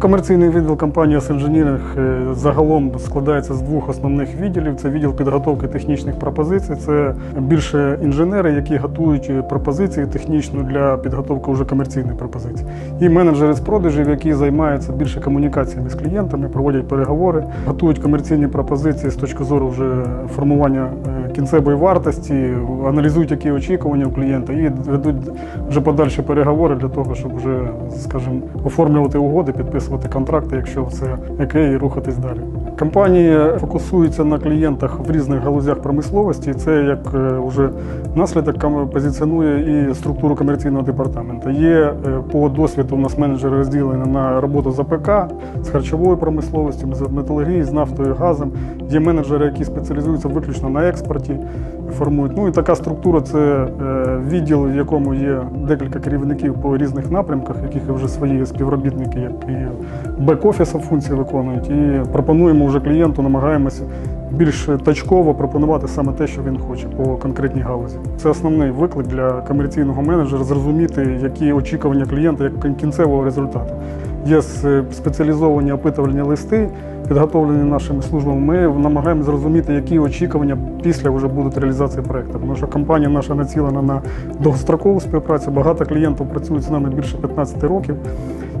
Комерційний відділ компанії «Асенженіринг» е, загалом складається з двох основних відділів. Це відділ підготовки технічних пропозицій. Це більше інженери, які готують пропозиції технічно для підготовки вже комерційних пропозицій. І менеджери з продажів, які займаються більше комунікаціями з клієнтами, проводять переговори, готують комерційні пропозиції з точки зору вже формування е, кінцевої вартості, аналізують, які очікування у клієнта, і ведуть вже подальші переговори для того, щоб вже, скажімо, оформлювати угоди, підписувати контракти, якщо все окей, і рухатись далі. Компанія фокусується на клієнтах в різних галузях промисловості. Це як е, вже наслідок позиціонує і структуру комерційного департаменту. Є е, по досвіду у нас менеджери розділені на роботу з АПК, з харчовою промисловістю, з металургії, з нафтою, газом. Є менеджери, які спеціалізуються виключно на експорті, формують. Ну і така структура це е, відділ, в якому є декілька керівників по різних напрямках, яких вже свої співробітники, як і бек-офісу функції виконують. І пропонуємо вже клієнту, намагаємося більш точково пропонувати саме те, що він хоче по конкретній галузі. Це основний виклик для комерційного менеджера зрозуміти, які очікування клієнта як кінцевого результату. Є спеціалізовані опитувальні листи, підготовлені нашими службами. Ми намагаємося зрозуміти, які очікування після вже будуть реалізації проекту. Тому що компанія наша націлена на довгострокову співпрацю. Багато клієнтів працюють з нами більше 15 років.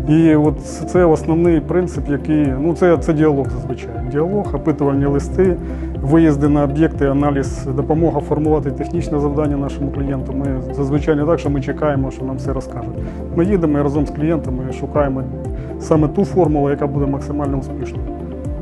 І от це основний принцип, який ну це, це діалог зазвичай. Діалог, опитувальні листи, виїзди на об'єкти, аналіз, допомога формувати технічне завдання нашому клієнту. Ми зазвичай не так, що ми чекаємо, що нам все розкажуть. Ми їдемо разом з клієнтами шукаємо саме ту формулу, яка буде максимально успішною.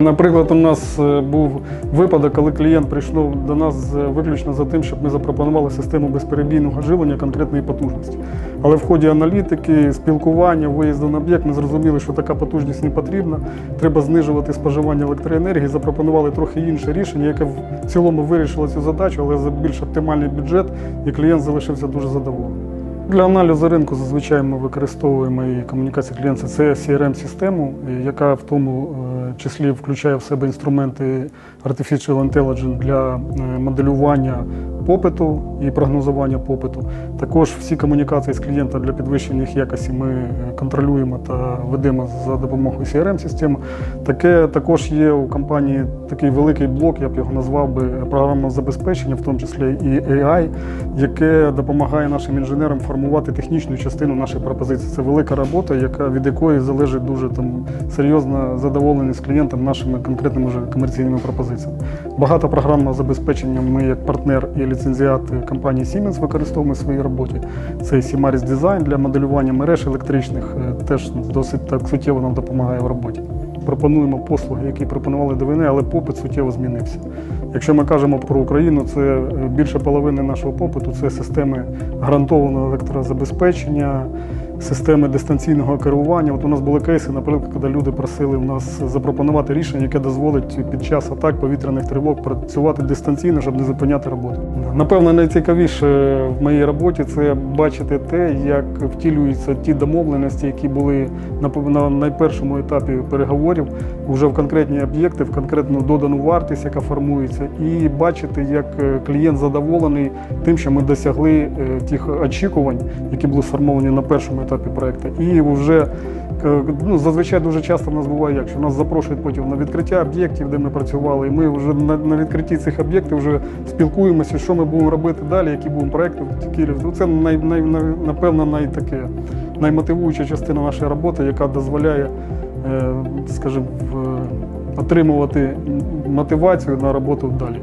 Наприклад, у нас е, був випадок, коли клієнт прийшов до нас виключно за тим, щоб ми запропонували систему безперебійного живлення конкретної потужності. Але в ході аналітики, спілкування, виїзду на об'єкт ми зрозуміли, що така потужність не потрібна. Треба знижувати споживання електроенергії. Запропонували трохи інше рішення, яке в цілому вирішило цю задачу, але за більш оптимальний бюджет, і клієнт залишився дуже задоволений. Для аналізу ринку зазвичай ми використовуємо і комунікація клієнта це CRM-систему, яка в тому е, числі включає в себе інструменти Artificial Intelligence для е, моделювання попиту і прогнозування попиту. Також всі комунікації з клієнтом для підвищення їх якості ми е, контролюємо та ведемо за допомогою CRM-системи. Таке також є у компанії такий великий блок, я б його назвав би програмного забезпечення, в тому числі і AI, яке допомагає нашим інженерам формувати технічну частину нашої пропозиції. Це велика робота, яка від якої залежить дуже там серйозна задоволеність клієнтам нашими конкретними вже комерційними пропозиціями. Багато програмного забезпечення ми як партнер і ліцензіат компанії Siemens використовуємо в своїй роботі. Це Design для моделювання мереж електричних, е, теж досить так суттєво нам допомагає в роботі. Пропонуємо послуги, які пропонували до війни, але попит суттєво змінився. Якщо ми кажемо про Україну, це е, більше половини нашого попиту це системи гарантованого електрозабезпечення, системи дистанційного керування. От у нас були кейси, наприклад, коли люди просили в нас запропонувати рішення, яке дозволить під час атак повітряних тривог працювати дистанційно, щоб не зупиняти роботу. Напевно, найцікавіше в моїй роботі це бачити те, як втілюються ті домовленості, які були на найпершому етапі переговорів, вже в конкретні об'єкти, в конкретну додану вартість, яка формується, і бачити, як е, клієнт задоволений тим, що ми досягли е, тих очікувань, які були сформовані на першому етапі проекту. І вже е, ну, зазвичай дуже часто в нас буває, як що нас запрошують потім на відкриття об'єктів, де ми працювали, і ми вже на, на відкритті цих об'єктів вже спілкуємося, що ми будемо робити далі, які будемо проекти. такі. Ну, Це най, най, напевно найтаке наймотивуюча частина нашої роботи, яка дозволяє, е, скажімо, отримувати мотивацію на роботу далі.